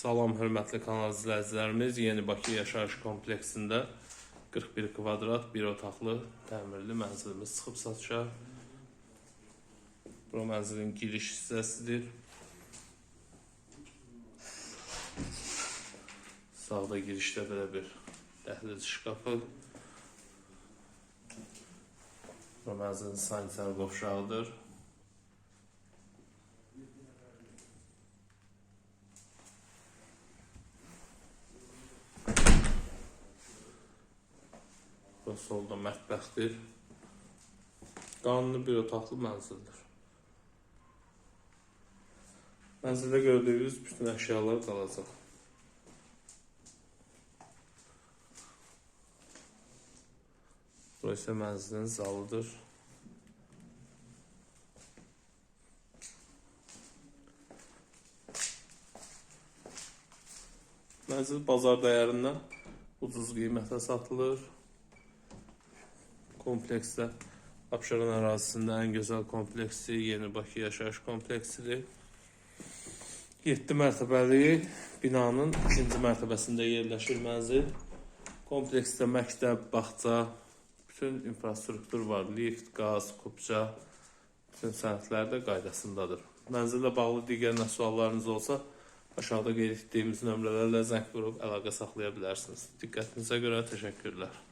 Salam hörmətli kanal izləyicilərimiz, Yeni Bakı yaşayış kompleksində 41 kvadrat, bir otaqlı, təmirli mənzilimiz çıxıb satışa. Bura mənzilin giriş hissəsidir. Sağda girişdə belə bir dəhliz şkafı. Bura mənzilin sanitar qovşağıdır. Bura solda mətbəxdir. Qanuni bir otaqlı mənzildir. Mənzildə gördüyünüz bütün əşyalar qalacaq. Burası mənzilin zalıdır. Mənzil bazar dəyərindən ucuz qiymətə satılır. Kompleksdə Abşeron ərazisində ən gözəl kompleksi Yeni Bakı yaşayış kompleksidir. 7 mərtəbəli binanın ikinci mərtəbəsində yerləşir mənzil. Kompleksdə məktəb, bağça, bütün infrastruktur var. Lift, qaz, kupça, bütün sənədlər də qaydasındadır. Mənzillə bağlı digər nə suallarınız olsa, aşağıda qeyd etdiyimiz nömrələrlə zəng vurub əlaqə saxlaya bilərsiniz. Diqqətinizə görə təşəkkürlər.